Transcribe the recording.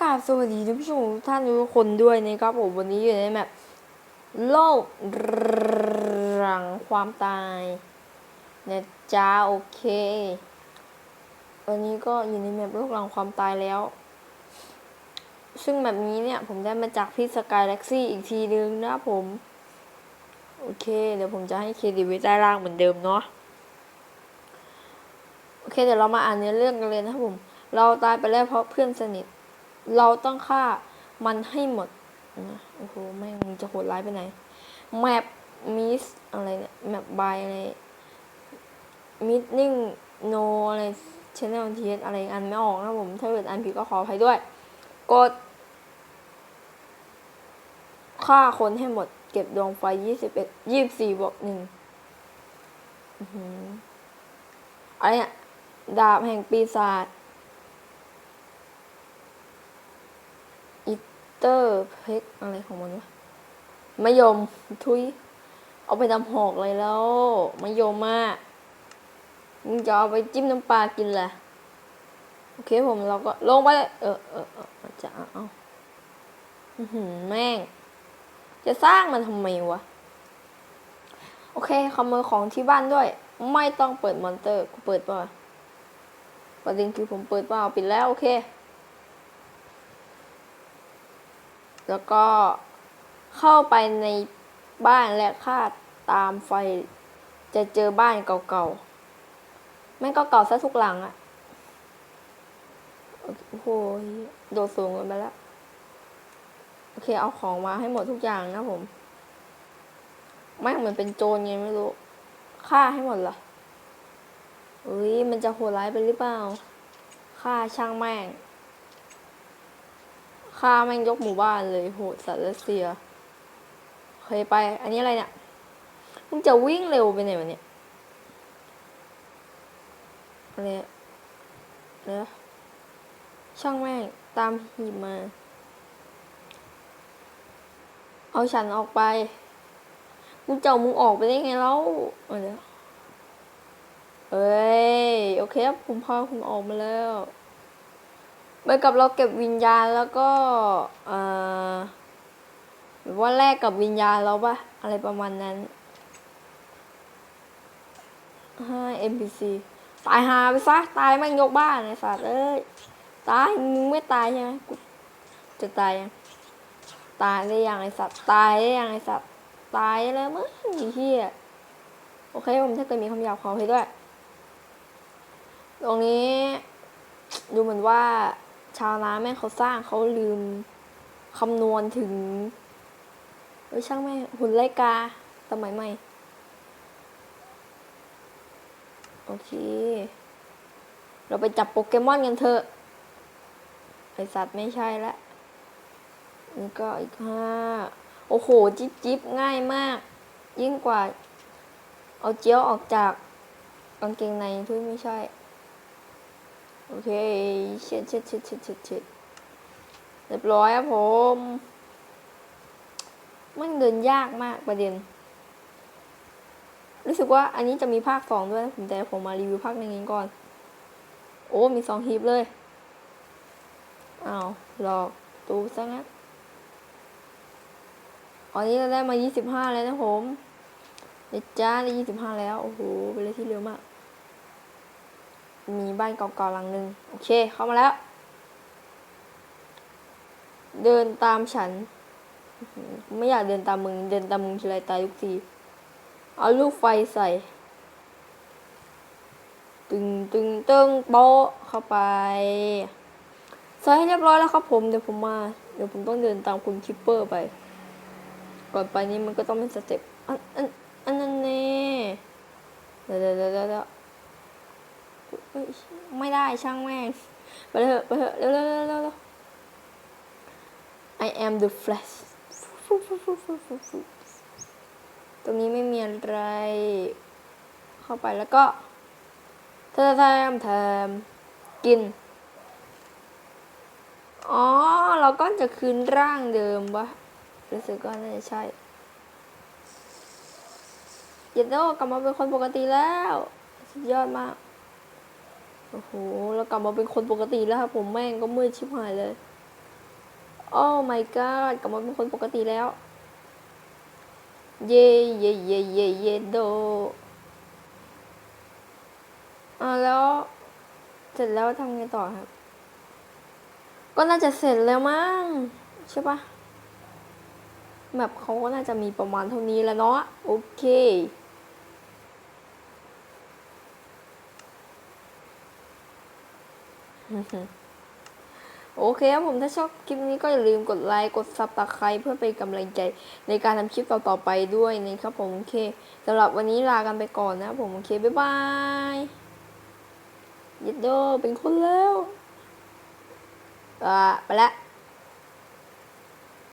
กราบสวัสดีท่านผู้ชมทุกท่านทุกคนด้วยนะครับผมวันนี้อยู่ในแมปโลกหลังความตายนะจ้าโอเค วันนี้ก็อยู่ในแมปโลกหลังความตายแล้ว ซึ่งแบบนี้เนี่ยผมได้มาจากพี่สกายแล็กซี่อีกทีนึงนะผม โอเค เดี๋ยวผมจะให้เครดิตไว้ใต้ล่างเหมือนเดิมเนาะโอเคเดี๋ยวเรามาอ่านเนื้อเรื่องกันเลยนะครับผม เราตายไปแล้วเพราะเพื่อนสนิท เราต้องฆ่ามันให้หมดนะโอ้โหแม่งมึงจะโหดร้ายไปไหนแมปมิสอะไรเนี่ยแมปบายอะไรมิดนิ่งโนอะไรชแนลทีอะไรอันไม่ออกนะผม ถ้าเกิดอันผิดก็ขออภัยด้วย กดฆ่าคนให้หมด เก็บดวงไฟยี่สิบเอ็ดยี่สิบสี่บวกหนึ่งอื้อหืออะไรเนี่ยดาบแห่งปีศาจ เตอร์เพกอะไรของมันวะมะยมทุย เอาไปทำหอกเลยแล้วมะยมมากมึงจะเอาไปจิ้มน้ำปลากินแหละโอเคผมเราก็ลงไปเออเออเออจะเอาเอาหือแม่ง จะสร้างมันทำไมวะ โอเคขโมยของที่บ้านด้วย ไม่ต้องเปิดมอนเตอร์กูเปิดป่ะประเด็นคือผมเปิดเปล่าปิดแล้วโอเค แล้วก็เข้าไปในบ้านและคาดตามไฟ จะเจอบ้านเก่าๆแม่งก็เก่าซะทุกหลังอะโอ้โหโดดสูงกันไปแล้ว โอเคเอาของมาให้หมดทุกอย่างนะผมแม่เหมือนเป็นโจรไงไม่รู้ฆ่าให้หมดเหรอเอ้ยมันจะโหดร้ายไปหรือเปล่าฆ่าช่างแม่ง ฆ่าแม่งยกหมู่บ้านเลยโหดสัตว์รัสเซียเคยไป อันนี้อะไรเนี่ยมึงจะวิ่งเร็วไปไหนวะเนี่ยอะไรเดี๋ยช่างแม่งตามหีบมา เอาฉันออกไปมึงเจ้ามึงออกไปได้ไงแล้วเอาเดี๋ยวเอ้ย โอเคครับ ผมพาคุณออกมาแล้ว เหมือนกับเราเก็บวิญญาณแล้วก็เอ่อแบบว่าแลกกับวิญญาณเราปะอะไรประมาณนั้นให้ NPC ตายหาไปซะ ตายแม่งยกบ้านไอ้สัตว์เอ้ย ตายมึงไม่ตายใช่ไหมกูจะตายยัง ตายได้ยังไอสัตว์ ตายได้ยังไอสัตว์ ตายแล้วมั้งไอ้เหี้ยโอเคผมถ้าเกิดมีคำหยาบขอให้ด้วย ตรงนี้ดูเหมือนว่า ชาวนาแม่เขาสร้างเขาลืมคำนวณถึงเอ้ช่างแม่หุ่นไลกาสมัยใหม่ โอเค เราไปจับโปเกมอนกันเถอะไอสัตว์ไม่ใช่ละนี่ก็อีกห้าโอ้โห จิ๊บจิ๊บง่ายมาก ยิ่งกว่า เอาเจียวออกจากกางเกงในทุยไม่ใช่ โอเคเช็ดเช็ดเช็ดเช็ดเช็ดเช็ดเรียบร้อยครับผม มันเดินยากมากประเด็น รู้สึกว่าอันนี้จะมีภาคสองด้วยนะผมแต่ผมมารีวิวภาคหนึ่งก่อน โอ้ มีสองฮีบเลยอ้าวหลอกตูซะงั้นอันนี้เราได้มา 25 แล้วนะผมเดจ้าได้ 25 แล้ว โอ้โห เป็นเลยที่เร็วมาก มีบ้านเก่าๆหลังหนึ่งโอเค เข้ามาแล้ว เดินตามฉัน ไม่อยากเดินตามมึง เดินตามมึงทีไรตายทุกที เอาลูกไฟใส่ ตึงตึงตึงโป๊ะเข้าไป ใส่ให้เรียบร้อยแล้วครับผม เดี๋ยวผมมา เดี๋ยวผมต้องเดินตามคุณคิปเปอร์ไป ก่อนไปนี้มันก็ต้องเป็นสเต็ปอันอันอันนั้นเน่เดี๋ยวเดี๋ยวเดี๋ยวเดี๋ยวเอ้ย ไม่ได้ช่างแม่งไปเถอะไปเถอะเร็วเร็วเร็วเร็วเร็ว I am the flash ตรงนี้ไม่มีอะไร เข้าไปแล้วก็เธอทำทำกิน อ๋อ เราก็จะคืนร่างเดิมวะรู้สึกว่าน่าจะใช่เย็นโดกลับมาเป็นคนปกติแล้ว สุดยอดมาก โอ้โหเรากลับมาเป็นคนปกติแล้วครับผมแม่งก็มืดชิบหายเลยโอ้ my god กลับมาเป็นคนปกติแล้ว เย่เย่เย่เย่เย่โดอ่าแล้ว เสร็จแล้วทำไงต่อครับ ก็น่าจะเสร็จแล้วมั้งใช่ปะแบบเขาก็น่าจะมีประมาณเท่านี้แล้วเนาะโอเค โอเคครับผมถ้าชอบคลิปนี้ก็อย่าลืมกดไลค์กดซับสไคร้เพื่อเป็นกำลังใจในการทำคลิปต่อๆไปด้วยนะครับผมโอเคสำหรับวันนี้ลากันไปก่อนนะครับผมโอเคบ๊ายบายยิดโดเป็นคนแล้วอ่าไปละ